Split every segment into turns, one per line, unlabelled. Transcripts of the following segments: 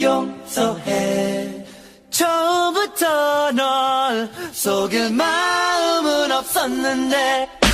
용서해. 처음부터 널 속일 마음은 없었는데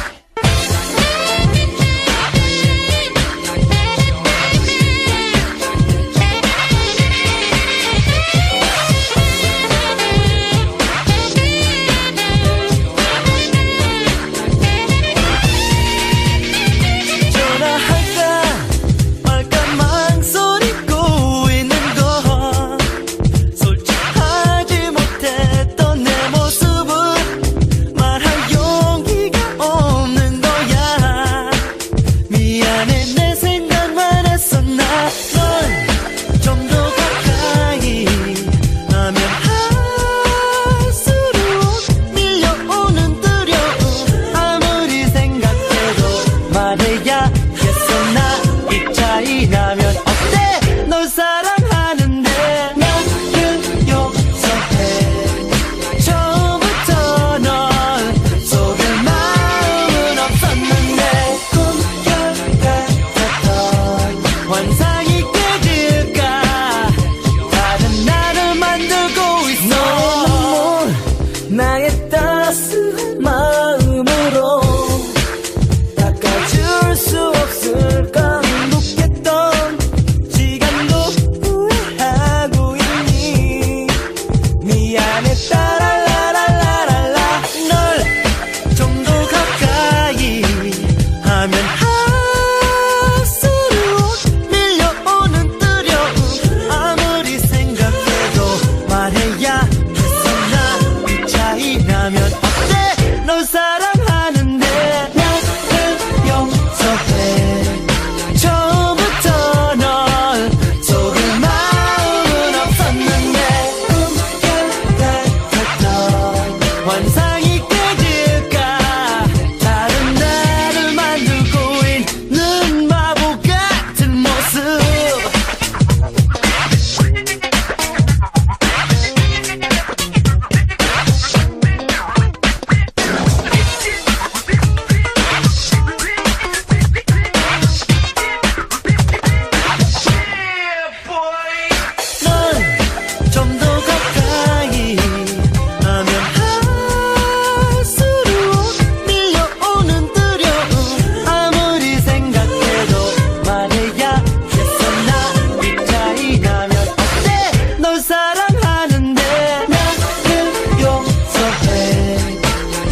사랑하는데 나를 용서해.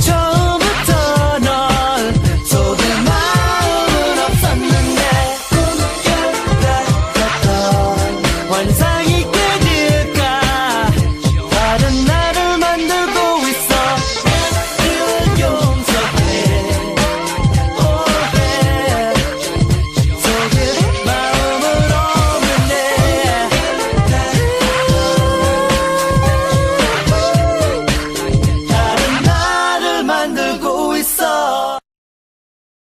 처음부터 널 속일 마음은 없었는데 꿈결 같았던 환상